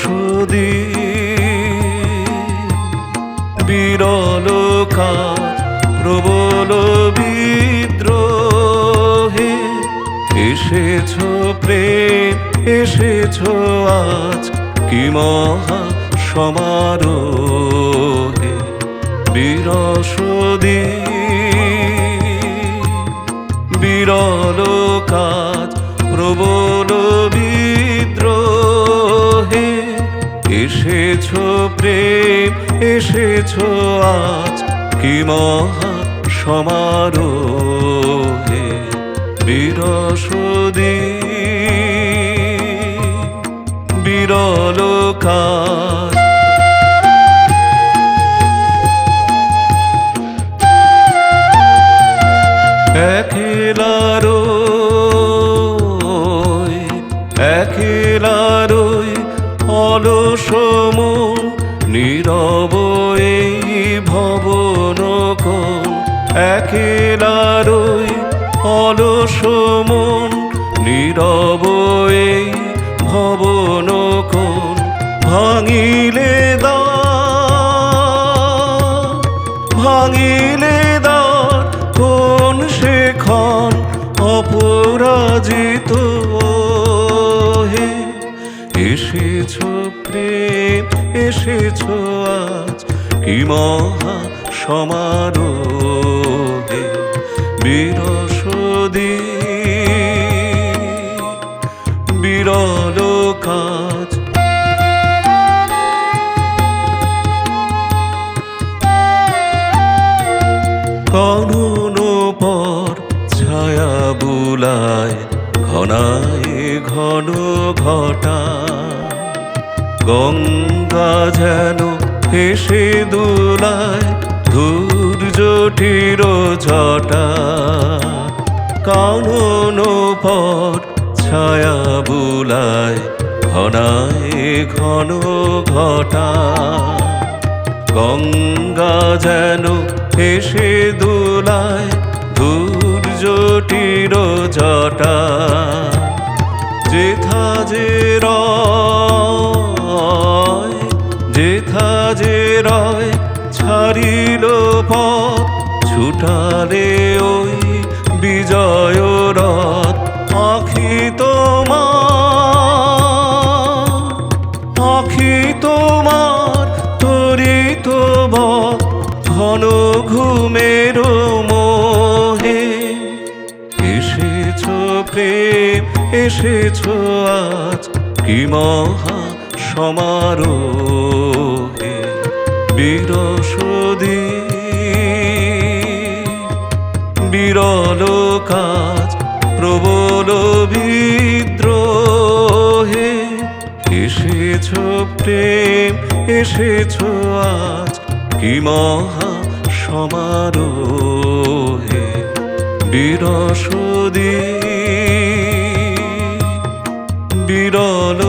সুদী বিরল প্রবল বিদ্রোহে এসেছ প্রেম, এসেছ আজ কি মহা সমারোহে। বিরসদী বিরল কাজ প্রবল বীর এসেছ প্রেম এসেছ আজ। কি মহা সমারোহে বিরসদী বিরল কাজ অলসম নীরব এই ভবন একলারই অলসম নীরব এই ভবন কোন ভাঙিলে দা ভাঙিলে দ্বার কোন সেখন অপরাজিত এসেছ প্রেম, এসেছ আজ। কি মহা সমারোহে বিরল কাজ। কানুন পর ছায়া বুলায়, ঘনায় ঘন ঘটা গঙ্গা যেন হেসে দুলায় ধূর জটির ঝটা। কানুন পর ছায়া বুলায়, ঘনায় ঘন ঘটা। গঙ্গা যেন এসে দোলায় দূর জটির জটা যেথা যে রয় যেথা যে রয়, ছাড়িল পথ, ছুটালে ওই বিজয় রথ। আখি তোমার আখি তোমার তরিত ঘন ঘুমের মোহে। এসেছ প্রেম, এসেছ আজ, কি মহা সমারোহে বিরসদী বিরল কাজ প্রবল বিদ্রোহে এসেছ প্রেম, এসেছ আজ কি মহা সমারোহে বিরসদী বিরল